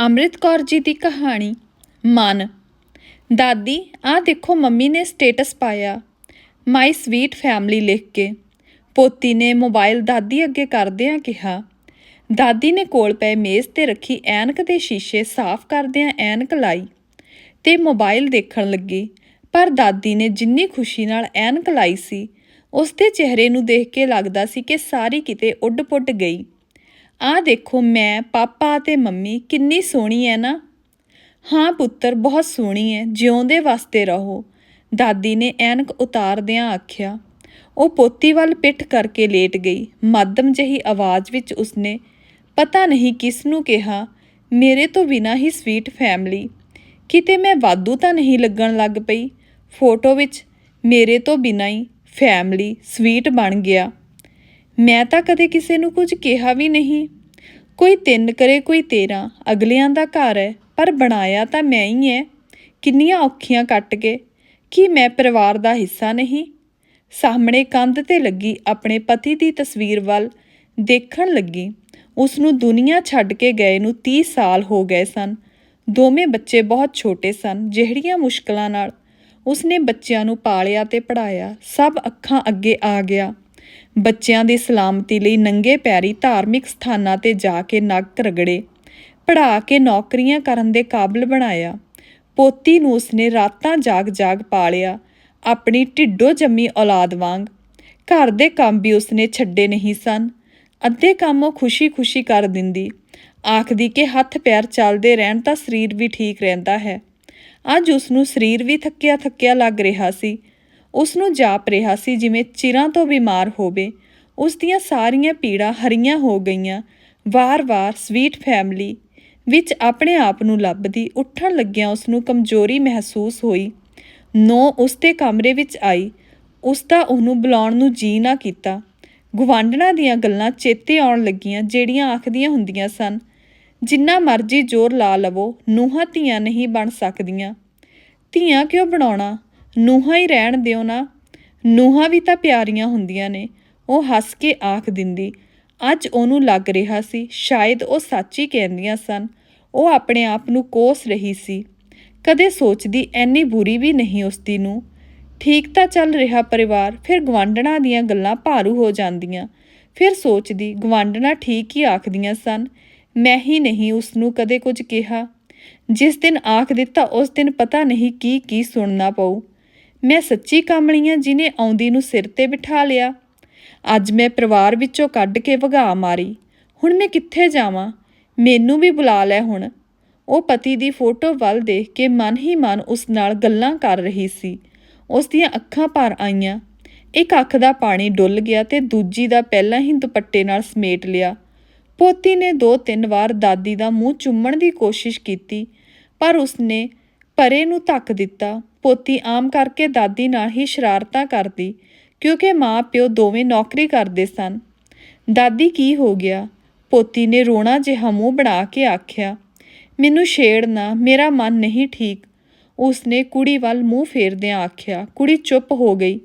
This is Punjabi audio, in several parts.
ਅੰਮ੍ਰਿਤ ਕੌਰ ਜੀ ਦੀ ਕਹਾਣੀ, ਮਨ। ਦਾਦੀ, ਆਹ ਦੇਖੋ ਮੰਮੀ ਨੇ ਸਟੇਟਸ ਪਾਇਆ। ਮਾਈ ਸਵੀਟ ਫੈਮਲੀ ਲਿਖ ਕੇ। ਪੋਤੀ ਨੇ ਮੋਬਾਈਲ ਦਾਦੀ ਅੱਗੇ ਕਰਦਿਆਂ ਕਿਹਾ। ਦਾਦੀ ਨੇ ਕੋਲ ਪਏ ਮੇਜ਼ ਤੇ ਰੱਖੀ ਐਨਕ ਦੇ ਸ਼ੀਸ਼ੇ ਸਾਫ਼ ਕਰਦਿਆਂ ਐਨਕ ਲਾਈ ਤੇ ਮੋਬਾਈਲ ਦੇਖਣ ਲੱਗੀ। ਪਰ ਦਾਦੀ ਨੇ ਜਿੰਨੀ ਖੁਸ਼ੀ ਨਾਲ ਐਨਕ ਲਾਈ ਸੀ ਉਸ ਦੇ ਚਿਹਰੇ ਨੂੰ ਦੇਖ ਕੇ ਲੱਗਦਾ ਸੀ ਕਿ ਸਾਰੀ ਕਿਤੇ ਉੱਡ-ਪੁੱਡ ਗਈ। ਆਹ ਦੇਖੋ ਮੈਂ, ਪਾਪਾ ਅਤੇ ਮੰਮੀ ਕਿੰਨੀ ਸੋਹਣੀ ਹੈ ਨਾ। ਹਾਂ ਪੁੱਤਰ, ਬਹੁਤ ਸੋਹਣੀ ਹੈ ਜਿਉਂਦੇ ਵਾਸਤੇ ਰਹੋ। ਦਾਦੀ ਨੇ ਐਨਕ ਉਤਾਰਦਿਆਂ ਆਖਿਆ, ਉਹ ਪੋਤੀ ਵੱਲ ਪਿੱਠ ਕਰਕੇ ਲੇਟ ਗਈ। ਮੱਧਮ ਜਹੀ ਆਵਾਜ਼ ਵਿੱਚ ਉਸਨੇ ਪਤਾ ਨਹੀਂ ਕਿਸ ਨੂੰ ਕਿਹਾ, ਮੇਰੇ ਤੋਂ ਬਿਨਾਂ ਹੀ ਸਵੀਟ ਫੈਮਿਲੀ ਕਿਤੇ ਮੈਂ ਵਾਧੂ ਤਾਂ ਨਹੀਂ ਲੱਗਣ ਲੱਗ ਪਈ? ਫੋਟੋ ਵਿੱਚ, ਮੇਰੇ ਤੋਂ ਬਿਨਾਂ ਹੀ ਫੈਮਿਲੀ ਸਵੀਟ ਬਣ ਗਿਆ। ਮੈਂ ਤਾਂ ਕਦੇ ਕਿਸੇ ਨੂੰ ਕੁਝ ਕਿਹਾ ਵੀ ਨਹੀਂ। ਕੋਈ ਤਿੰਨ ਕਰੇ, ਕੋਈ ਤੇਰਾਂ, ਅਗਲਿਆਂ ਦਾ ਘਰ ਹੈ, ਪਰ ਬਣਾਇਆ ਤਾਂ ਮੈਂ ਹੀ ਹੈ ਕਿੰਨੀਆਂ ਔਖੀਆਂ ਕੱਟ ਕੇ, ਕੀ ਮੈਂ ਪਰਿਵਾਰ ਦਾ ਹਿੱਸਾ ਨਹੀਂ? ਸਾਹਮਣੇ ਕੰਧ ਤੇ ਲੱਗੀ ਆਪਣੇ ਪਤੀ ਦੀ ਤਸਵੀਰ ਵੱਲ ਦੇਖਣ ਲੱਗੀ। ਉਸ ਨੂੰ ਦੁਨੀਆ ਛੱਡ ਕੇ ਗਏ ਨੂੰ 30 ਸਾਲ ਹੋ ਗਏ ਸਨ। ਦੋਵੇਂ ਬੱਚੇ ਬਹੁਤ ਛੋਟੇ ਸਨ, ਜਿਹੜੀਆਂ ਮੁਸ਼ਕਲਾਂ ਨਾਲ ਉਸਨੇ ਬੱਚਿਆਂ ਨੂੰ ਪਾਲਿਆ ਤੇ ਪੜਾਇਆ ਸਭ ਅੱਖਾਂ ਅੱਗੇ ਆ ਗਿਆ। ਬੱਚਿਆਂ ਦੀ ਸਲਾਮਤੀ ਲਈ ਨੰਗੇ ਪੈਰੀ ਧਾਰਮਿਕ ਸਥਾਨਾਂ ਤੇ ਜਾ ਕੇ ਨੱਕ ਰਗੜੇ ਪੜਾ ਕੇ ਨੌਕਰੀਆਂ ਕਰਨ ਦੇ ਕਾਬਲ ਬਣਾਇਆ। ਪੋਤੀ ਨੂੰ ਉਸਨੇ ਰਾਤਾਂ ਜਾਗ-ਜਾਗ ਪਾਲਿਆ, ਆਪਣੀ ਢਿੱਡੋ ਜੰਮੀ ਔਲਾਦ ਵਾਂਗ। ਘਰ ਦੇ ਕੰਮ ਵੀ ਉਸਨੇ ਛੱਡੇ ਨਹੀਂ ਸਨ। ਅੱਧੇ ਕੰਮ ਉਹ ਖੁਸ਼ੀ-ਖੁਸ਼ੀ ਕਰ ਦਿੰਦੀ। ਆਖਦੀ ਕਿ ਹੱਥ ਪੈਰ ਚੱਲਦੇ ਰਹਿਣ ਤਾਂ ਸਰੀਰ ਵੀ ਠੀਕ ਰਹਿੰਦਾ ਹੈ। ਅੱਜ ਉਸ ਨੂੰ ਸਰੀਰ ਵੀ ਥੱਕਿਆ ਥੱਕਿਆ ਲੱਗ ਰਿਹਾ ਸੀ। ਉਸ ਨੂੰ ਜਾਪ ਰਿਹਾ ਸੀ ਜਿਵੇਂ ਚਿਰਾਂ ਤੋਂ ਬਿਮਾਰ ਹੋਵੇ। ਉਸ ਦੀਆਂ ਸਾਰੀਆਂ ਪੀੜਾਂ ਹਰੀਆਂ ਹੋ ਗਈਆਂ। ਵਾਰ-ਵਾਰ ਸਵੀਟ ਫੈਮਿਲੀ ਵਿੱਚ ਆਪਣੇ ਆਪ ਨੂੰ ਲੱਭਦੀ ਉੱਠਣ ਲੱਗਿਆਂ ਉਸ ਨੂੰ ਕਮਜ਼ੋਰੀ ਮਹਿਸੂਸ ਹੋਈ। ਨੋ ਉਸ ਦੇ ਕਮਰੇ ਵਿੱਚ ਆਈ। ਉਸ ਦਾ ਉਹਨੂੰ ਬੁਲਾਉਣ ਨੂੰ ਜੀ ਨਾ ਕੀਤਾ। ਗੁਆਂਢਣਾ ਦੀਆਂ ਗੱਲਾਂ ਚੇਤੇ ਆਉਣ ਲੱਗੀਆਂ ਜਿਹੜੀਆਂ ਆਖਦੀਆਂ ਹੁੰਦੀਆਂ ਸਨ, ਜਿੰਨਾ ਮਰਜ਼ੀ ਜ਼ੋਰ ਲਾ ਲਵੋ, ਨੂੰਹਾਂ ਧੀਆਂ ਨਹੀਂ ਬਣ ਸਕਦੀਆਂ। ਧੀਆਂ ਕਿਉਂ ਬਣਾਉਣਾ? ਨੂੰਹਾਂ ਹੀ ਰਹਿਣ ਦਿਓ ਨਾ। ਨੂੰਹਾਂ ਵੀ ਤਾਂ ਪਿਆਰੀਆਂ ਹੁੰਦੀਆਂ ਨੇ। ਉਹ ਹੱਸ ਕੇ ਆਖ ਦਿੰਦੀ, ਅੱਜ ਉਹਨੂੰ ਲੱਗ ਰਿਹਾ ਸੀ, ਸ਼ਾਇਦ ਉਹ ਸੱਚ ਹੀ ਕਹਿੰਦੀਆਂ ਸਨ। ਉਹ ਆਪਣੇ ਆਪ ਨੂੰ ਕੋਸ ਰਹੀ ਸੀ। ਕਦੇ ਸੋਚਦੀ ਐਨੀ ਬੁਰੀ ਵੀ ਨਹੀਂ ਉਸਦੀ ਨੂੰ ਠੀਕ ਤਾਂ ਚੱਲ ਰਿਹਾ ਪਰਿਵਾਰ, ਫਿਰ ਗਵਾਂਢਣਾ ਦੀਆਂ ਗੱਲਾਂ ਭਾਰੂ ਹੋ ਜਾਂਦੀਆਂ। ਫਿਰ ਸੋਚਦੀ ਗਵਾਂਢਣਾ ਠੀਕ ਹੀ ਆਖਦੀਆਂ ਸਨ। ਮੈਂ ਹੀ ਨਹੀਂ ਉਸ ਨੂੰ ਕਦੇ ਕੁਝ ਕਿਹਾ। ਜਿਸ ਦਿਨ ਆਖ ਦਿੱਤਾ, ਉਸ ਦਿਨ ਪਤਾ ਨਹੀਂ ਕੀ ਕੀ ਸੁਣਨਾ ਪਊ। ਮੈਂ ਸੱਚੀ ਕਾਮਲੀਆਂ ਜਿਨੇ ਆਉਂਦੀ ਨੂੰ ਸਿਰ ਤੇ ਬਿਠਾ ਲਿਆ। ਅੱਜ ਮੈਂ ਪਰਿਵਾਰ ਵਿੱਚੋਂ ਕੱਢ ਕੇ ਵਗਾ ਮਾਰੀ। ਹੁਣ ਮੈਂ ਕਿੱਥੇ ਜਾਵਾਂ? ਮੈਨੂੰ ਵੀ ਬੁਲਾ ਲੈ ਹੁਣ। ਉਹ ਪਤੀ ਦੀ ਫੋਟੋ ਵੱਲ ਦੇਖ ਕੇ ਮਨ ਹੀ ਮਨ ਉਸ ਨਾਲ ਗੱਲਾਂ ਕਰ ਰਹੀ ਸੀ। ਉਸ ਦੀਆਂ ਅੱਖਾਂ ਭਰ ਆਈਆਂ। ਇੱਕ ਅੱਖ ਦਾ ਪਾਣੀ ਡੁੱਲ ਗਿਆ ਤੇ ਦੂਜੀ ਦਾ ਪਹਿਲਾਂ ਹੀ ਦੁਪੱਟੇ ਨਾਲ ਸਮੇਟ ਲਿਆ। ਪੋਤੀ ਨੇ ਦੋ ਤਿੰਨ ਵਾਰ ਦਾਦੀ ਦਾ ਮੂੰਹ ਚੁੰਮਣ ਦੀ ਕੋਸ਼ਿਸ਼ ਕੀਤੀ, ਪਰ ਉਸਨੇ ਪਰੇ ਨੂੰ ਧੱਕ ਦਿੱਤਾ। ਪੋਤੀ ਆਮ ਕਰਕੇ ਦਾਦੀ ਨਾਲ ਹੀ ਸ਼ਰਾਰਤਾਂ ਕਰਦੀ, ਕਿਉਂਕਿ ਮਾਂ ਪਿਓ ਦੋਵੇਂ ਨੌਕਰੀ ਕਰਦੇ ਸਨ। ਦਾਦੀ ਕੀ ਹੋ ਗਿਆ? ਪੋਤੀ ਨੇ ਰੋਣਾ ਜਿਹਾ ਮੂੰਹ ਬਣਾ ਕੇ ਆਖਿਆ, ਮੈਨੂੰ ਛੇੜ ਨਾ, ਮੇਰਾ ਮਨ ਨਹੀਂ ਠੀਕ। ਉਸਨੇ ਕੁੜੀ ਵੱਲ ਮੂੰਹ ਫੇਰਦਿਆਂ ਆਖਿਆ, ਕੁੜੀ ਚੁੱਪ ਹੋ ਗਈ।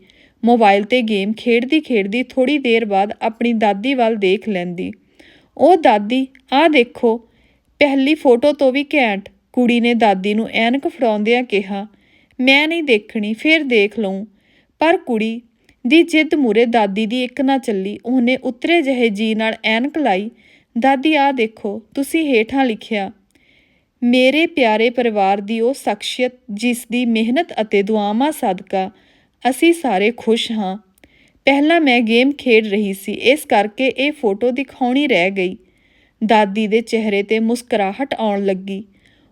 ਮੋਬਾਈਲ ਤੇ ਗੇਮ ਖੇਡਦੀ ਖੇਡਦੀ ਥੋੜੀ ਦੇਰ ਬਾਅਦ ਆਪਣੀ ਦਾਦੀ ਵੱਲ ਦੇਖ ਲੈਂਦੀ। ਉਹ ਦਾਦੀ, ਆਹ ਦੇਖੋ, ਪਹਿਲੀ ਫੋਟੋ ਤੋਂ ਵੀ ਘੈਂਟ। ਕੁੜੀ ਨੇ ਦਾਦੀ ਨੂੰ ਐਨਕ ਫੜਾਉਂਦਿਆਂ ਕਿਹਾ ਮੈਂ ਨਹੀਂ ਦੇਖਣੀ, ਫਿਰ ਦੇਖ ਲਊ। ਪਰ ਕੁੜੀ ਦੀ ਜਿੱਦ ਮੂਰੇ ਦਾਦੀ ਦੀ ਇੱਕ ਨਾ ਚੱਲੀ। ਉਹਨੇ ਉਤਰੇ ਜਿਹੇ ਜੀ ਨਾਲ ਐਨਕ ਲਾਈ, ਦਾਦੀ, ਆਹ ਦੇਖੋ, ਤੁਸੀਂ ਹੇਠਾਂ ਲਿਖਿਆ, ਮੇਰੇ ਪਿਆਰੇ ਪਰਿਵਾਰ ਦੀ ਉਹ ਸ਼ਖਸੀਅਤ ਜਿਸ ਦੀ ਮਿਹਨਤ ਅਤੇ ਦੁਆਵਾਂ ਸਦਕਾ ਅਸੀਂ ਸਾਰੇ ਖੁਸ਼ ਹਾਂ। ਪਹਿਲਾਂ ਮੈਂ ਗੇਮ ਖੇਡ ਰਹੀ ਸੀ, ਇਸ ਕਰਕੇ ਇਹ ਫੋਟੋ ਦਿਖਾਉਣੀ ਰਹਿ ਗਈ। ਦਾਦੀ ਦੇ ਚਿਹਰੇ ਤੇ ਮੁਸਕਰਾਹਟ ਆਉਣ ਲੱਗੀ।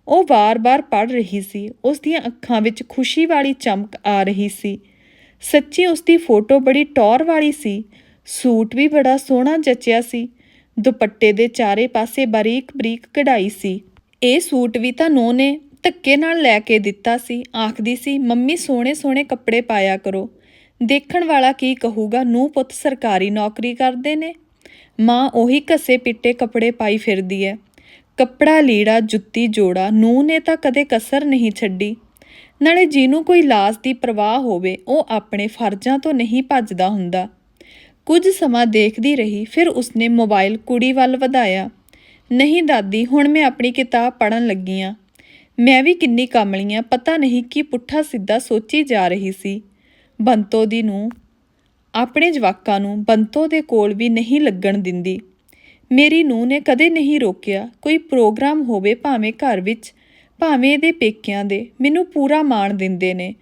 ਉਹ ਵਾਰ-ਵਾਰ ਪੜ ਰਹੀ ਸੀ ਉਸ ਦੀਆਂ ਅੱਖਾਂ ਵਿੱਚ ਖੁਸ਼ੀ ਵਾਲੀ ਚਮਕ ਆ ਰਹੀ ਸੀ। ਸੱਚੀ ਉਸ ਦੀ ਫੋਟੋ ਬੜੀ ਟੌਰ ਵਾਲੀ ਸੀ। ਸੂਟ ਵੀ ਬੜਾ ਸੋਹਣਾ ਜਚਿਆ ਸੀ। ਦੁਪੱਟੇ ਦੇ ਚਾਰੇ ਪਾਸੇ ਬਾਰੀਕ-ਬਰੀਕ ਕਢਾਈ ਸੀ। ਇਹ ਸੂਟ ਵੀ ਤਾਂ ਨੋ ਨੇ ਧੱਕੇ ਨਾਲ ਲੈ ਕੇ ਦਿੱਤਾ ਸੀ। ਆਖਦੀ ਸੀ, ਮੰਮੀ ਸੋਹਣੇ ਸੋਹਣੇ ਕੱਪੜੇ ਪਾਇਆ ਕਰੋ। ਦੇਖਣ ਵਾਲਾ ਕੀ ਕਹੂਗਾ? ਨੂੰ ਪੁੱਤ ਸਰਕਾਰੀ ਨੌਕਰੀ ਕਰਦੇ ਨੇ। ਮਾਂ ਉਹੀ ਘਸੇ ਪਿੱਟੇ ਕੱਪੜੇ ਪਾਈ ਫਿਰਦੀ ਹੈ। ਕੱਪੜਾ ਲੀੜਾ, ਜੁੱਤੀ, ਜੋੜਾ ਨੂੰ ਨੇ ਤਾਂ ਕਦੇ ਕਸਰ ਨਹੀਂ ਛੱਡੀ। ਨਾਲੇ ਜਿਹਨੂੰ ਕੋਈ ਲਾਜ ਦੀ ਪਰਵਾਹ ਹੋਵੇ, ਉਹ ਆਪਣੇ ਫਰਜ਼ਾਂ ਤੋਂ ਨਹੀਂ ਭੱਜਦਾ ਹੁੰਦਾ। ਕੁਝ ਸਮਾਂ ਦੇਖਦੀ ਰਹੀ, ਫਿਰ ਉਸਨੇ ਮੋਬਾਈਲ ਕੁੜੀ ਵੱਲ ਵਧਾਇਆ। ਨਹੀਂ ਦਾਦੀ, ਹੁਣ ਮੈਂ ਆਪਣੀ ਕਿਤਾਬ ਪੜ੍ਹਨ ਲੱਗੀ ਆਂ। ਮੈਂ ਵੀ ਕਿੰਨੀ ਕਮਲੀ ਆਂ, ਪਤਾ ਨਹੀਂ ਕੀ ਪੁੱਠਾ ਸਿੱਧਾ ਸੋਚੀ ਜਾ ਰਹੀ ਸੀ। ਬੰਤੋ ਦੀ ਨੂੰ ਆਪਣੇ ਜਵਾਕਾਂ ਨੂੰ ਬੰਤੋ ਦੇ ਕੋਲ ਵੀ ਨਹੀਂ ਲੱਗਣ ਦਿੰਦੀ। ਮੇਰੀ ਨੂੰਹ ਨੇ ਕਦੇ ਨਹੀਂ ਰੋਕਿਆ ਕੋਈ ਪ੍ਰੋਗਰਾਮ ਹੋਵੇ ਭਾਵੇਂ ਘਰ ਵਿੱਚ, ਭਾਵੇਂ ਇਹਦੇ ਪੇਕਿਆਂ ਦੇ, ਮੈਨੂੰ ਪੂਰਾ ਮਾਣ ਦਿੰਦੇ ਨੇ।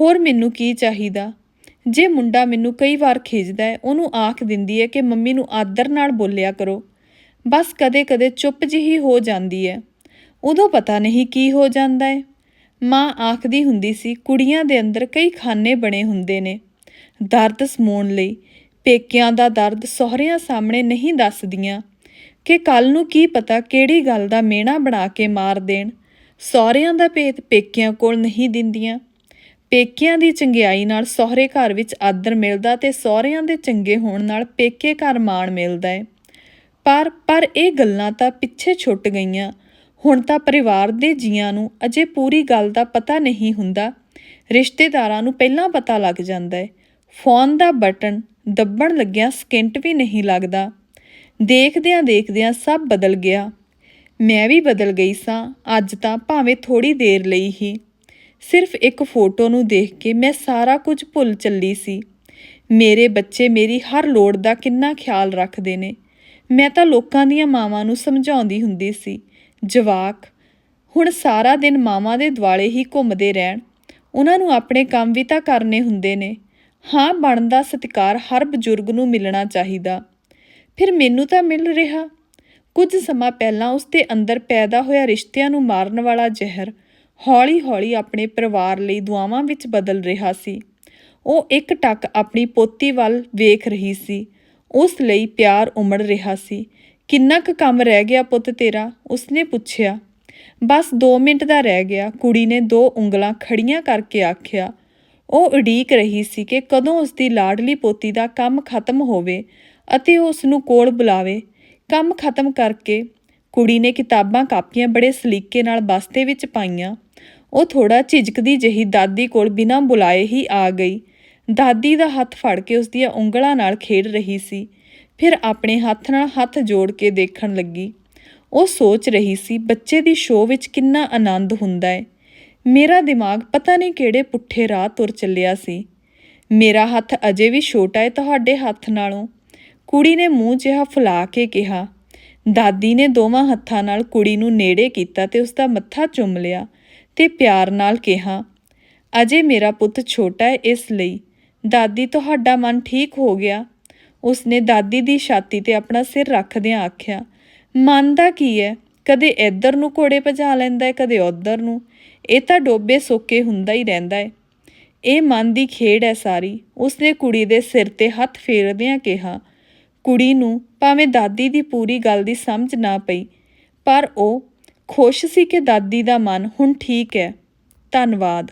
ਹੋਰ ਮੈਨੂੰ ਕੀ ਚਾਹੀਦਾ? ਜੇ ਮੁੰਡਾ ਮੈਨੂੰ ਕਈ ਵਾਰ ਖਿੱਚਦਾ ਹੈ, ਉਹਨੂੰ ਆਖ ਦਿੰਦੀ ਹੈ ਕਿ ਮੰਮੀ ਨੂੰ ਆਦਰ ਨਾਲ ਬੋਲਿਆ ਕਰੋ। ਬਸ ਕਦੇ-ਕਦੇ ਚੁੱਪ ਜਿਹੀ ਹੋ ਜਾਂਦੀ ਹੈ। ਉਦੋਂ ਪਤਾ ਨਹੀਂ ਕੀ ਹੋ ਜਾਂਦਾ ਹੈ। ਮਾਂ ਆਖਦੀ ਹੁੰਦੀ ਸੀ, ਕੁੜੀਆਂ ਦੇ ਅੰਦਰ ਕਈ ਖਾਨੇ ਬਣੇ ਹੁੰਦੇ ਨੇ। ਦਰਦ ਸਮੋਣ ਲਈ ਪੇਕਿਆਂ ਦਾ ਦਰਦ ਸਹੁਰਿਆਂ ਸਾਹਮਣੇ ਨਹੀਂ ਦੱਸਦੀਆਂ ਕਿ ਕੱਲ ਨੂੰ ਕੀ ਪਤਾ ਕਿਹੜੀ ਗੱਲ ਦਾ ਮੇਣਾ ਬਣਾ ਕੇ ਮਾਰ ਦੇਣ। ਸਹੁਰਿਆਂ ਦਾ ਭੇਤ ਪੇਕਿਆਂ ਕੋਲ ਨਹੀਂ ਦਿੰਦੀਆਂ। ਪੇਕਿਆਂ ਦੀ ਚੰਗਿਆਈ ਨਾਲ ਸਹੁਰੇ ਘਰ ਵਿੱਚ ਆਦਰ ਮਿਲਦਾ ਤੇ ਸਹੁਰਿਆਂ ਦੇ ਚੰਗੇ ਹੋਣ ਨਾਲ ਪੇਕੇ ਘਰ ਮਾਣ ਮਿਲਦਾ ਹੈ ਪਰ ਪਰ ਇਹ ਗੱਲਾਂ ਤਾਂ ਪਿੱਛੇ ਛੁੱਟ ਗਈਆਂ। ਹੁਣ ਤਾਂ ਪਰਿਵਾਰ ਦੇ ਜੀਆਂ ਨੂੰ ਅਜੇ ਪੂਰੀ ਗੱਲ ਦਾ ਪਤਾ ਨਹੀਂ ਹੁੰਦਾ। ਰਿਸ਼ਤੇਦਾਰਾਂ ਨੂੰ ਪਹਿਲਾਂ ਪਤਾ ਲੱਗ ਜਾਂਦਾ ਹੈ ਫੋਨ ਦਾ ਬਟਨ ਦੱਬਣ ਲੱਗਿਆ ਸਕਿੰਟ ਵੀ ਨਹੀਂ ਲੱਗਦਾ। ਦੇਖਦਿਆਂ ਦੇਖਦਿਆਂ ਸਭ ਬਦਲ ਗਿਆ। ਮੈਂ ਵੀ ਬਦਲ ਗਈ ਸਾਂ। ਅੱਜ ਤਾਂ ਭਾਵੇਂ ਥੋੜੀ ਦੇਰ ਲਈ ਹੀ। ਸਿਰਫ ਇੱਕ ਫੋਟੋ ਨੂੰ ਦੇਖ ਕੇ ਮੈਂ ਸਾਰਾ ਕੁਝ ਭੁੱਲ ਚੱਲੀ ਸੀ। ਮੇਰੇ ਬੱਚੇ ਮੇਰੀ ਹਰ ਲੋੜ ਦਾ ਕਿੰਨਾ ਖਿਆਲ ਰੱਖਦੇ ਨੇ। ਮੈਂ ਤਾਂ ਲੋਕਾਂ ਦੀਆਂ ਮਾਵਾਂ ਨੂੰ ਸਮਝਾਉਂਦੀ ਹੁੰਦੀ ਸੀ, ਜਵਾਕ, ਹੁਣ ਸਾਰਾ ਦਿਨ ਮਾਵਾਂ ਦੇ ਦੁਆਲੇ ਹੀ ਘੁੰਮਦੇ ਰਹਿਣ। ਉਹਨਾਂ ਨੂੰ ਆਪਣੇ ਕੰਮ ਵੀ ਤਾਂ ਕਰਨੇ ਹੁੰਦੇ ਨੇ। ਹਾਂ, ਬਣਦਾ ਸਤਿਕਾਰ ਹਰ ਬਜ਼ੁਰਗ ਨੂੰ ਮਿਲਣਾ ਚਾਹੀਦਾ। ਫਿਰ ਮੈਨੂੰ ਤਾਂ ਮਿਲ ਰਿਹਾ। ਕੁਝ ਸਮਾਂ ਪਹਿਲਾਂ ਉਸ ਦੇ ਅੰਦਰ ਪੈਦਾ ਹੋਇਆ ਰਿਸ਼ਤਿਆਂ ਨੂੰ ਮਾਰਨ ਵਾਲਾ ਜ਼ਹਿਰ ਹੌਲੀ-ਹੌਲੀ ਆਪਣੇ ਪਰਿਵਾਰ ਲਈ ਦੁਆਵਾਂ ਵਿੱਚ ਬਦਲ ਰਿਹਾ ਸੀ। ਉਹ ਇੱਕ ਟੱਕ ਆਪਣੀ ਪੋਤੀ ਵੱਲ ਵੇਖ ਰਹੀ ਸੀ। ਉਸ ਲਈ ਪਿਆਰ ਉਮੜ ਰਿਹਾ ਸੀ। ਕਿੰਨਾ ਕੁ ਕੰਮ ਰਹਿ ਗਿਆ ਪੁੱਤ ਤੇਰਾ? ਉਸਨੇ ਪੁੱਛਿਆ। ਬਸ 2 ਮਿੰਟ ਦਾ ਰਹਿ ਗਿਆ। ਕੁੜੀ ਨੇ ਦੋ ਉਂਗਲਾਂ ਖੜੀਆਂ ਕਰਕੇ ਆਖਿਆ। ਉਹ ਉਡੀਕ ਰਹੀ ਸੀ ਕਿ ਕਦੋਂ ਉਸ ਦੀ ਲਾਡਲੀ ਪੋਤੀ ਦਾ ਕੰਮ ਖਤਮ ਹੋਵੇ ਅਤੇ ਉਹ ਉਸ ਨੂੰ ਕੋਲ ਬੁਲਾਵੇ। ਕੰਮ ਖਤਮ ਕਰਕੇ ਕੁੜੀ ਨੇ ਕਿਤਾਬਾਂ, ਕਾਪੀਆਂ ਬੜੇ ਸਲੀਕੇ ਨਾਲ ਬਸਤੇ ਵਿੱਚ ਪਾਈਆਂ। ਉਹ ਥੋੜਾ ਝਿਜਕਦੀ ਜਹੀ ਦਾਦੀ ਕੋਲ ਬਿਨਾਂ ਬੁਲਾਏ ਹੀ ਆ ਗਈ। ਦਾਦੀ ਦਾ ਹੱਥ ਫੜ ਕੇ ਉਸ ਦੀਆਂ ਉਂਗਲਾਂ ਨਾਲ ਖੇਡ ਰਹੀ ਸੀ। ਫਿਰ ਆਪਣੇ ਹੱਥ ਨਾਲ ਹੱਥ ਜੋੜ ਕੇ ਦੇਖਣ ਲੱਗੀ। ਉਹ ਸੋਚ ਰਹੀ ਸੀ, ਬੱਚੇ ਦੀ ਸ਼ੋਅ ਵਿੱਚ ਕਿੰਨਾ ਆਨੰਦ ਹੁੰਦਾ ਹੈ। ਮੇਰਾ ਦਿਮਾਗ ਪਤਾ ਨਹੀਂ ਕਿਹੜੇ ਪੁੱਠੇ ਰਾਹ ਤੁਰ ਚੱਲਿਆ ਸੀ। ਮੇਰਾ ਹੱਥ ਅਜੇ ਵੀ ਛੋਟਾ ਹੈ ਤੁਹਾਡੇ ਹੱਥ ਨਾਲੋਂ। ਕੁੜੀ ਨੇ ਮੂੰਹ ਜਿਹਾ ਫੁਲਾ ਕੇ ਕਿਹਾ। ਦਾਦੀ ਨੇ ਦੋਵਾਂ ਹੱਥਾਂ ਨਾਲ ਕੁੜੀ ਨੂੰ ਨੇੜੇ ਕੀਤਾ ਤੇ ਉਸ ਦਾ ਮੱਥਾ ਚੁੰਮ ਲਿਆ ਤੇ ਪਿਆਰ ਨਾਲ ਕਿਹਾ, ਅਜੇ ਮੇਰਾ ਪੁੱਤ ਛੋਟਾ ਹੈ ਇਸ ਲਈ। ਦਾਦੀ, ਤੁਹਾਡਾ ਮਨ ਠੀਕ ਹੋ ਗਿਆ? ਉਸਨੇ ਦਾਦੀ ਦੀ ਛਾਤੀ ਤੇ ਆਪਣਾ ਸਿਰ ਰੱਖਦਿਆਂ ਆਖਿਆ, ਮਨ ਦਾ ਕੀ ਹੈ ਕਦੇ ਇੱਧਰ ਨੂੰ ਘੋੜੇ ਭਜਾ ਲੈਂਦਾ ਹੈ ਕਦੇ ਉੱਧਰ ਨੂੰ। ਇਹ ਤਾਂ ਡੋਬੇ ਸੋਕੇ ਹੁੰਦਾ ਹੀ ਰਹਿੰਦਾ ਹੈ ਇਹ ਮਨ ਦੀ ਖੇਡ ਹੈ ਸਾਰੀ। ਉਸਨੇ ਕੁੜੀ ਦੇ ਸਿਰ ਤੇ ਹੱਥ ਫੇਰਦਿਆਂ ਕਿਹਾ, ਕੁੜੀ ਨੂੰ ਭਾਵੇਂ ਦਾਦੀ ਦੀ ਪੂਰੀ ਗੱਲ ਦੀ ਸਮਝ ਨਾ ਪਈ, ਪਰ ਉਹ ਖੁਸ਼ ਸੀ ਕਿ ਦਾਦੀ ਦਾ ਮਨ ਹੁਣ ਠੀਕ ਹੈ ਧੰਨਵਾਦ।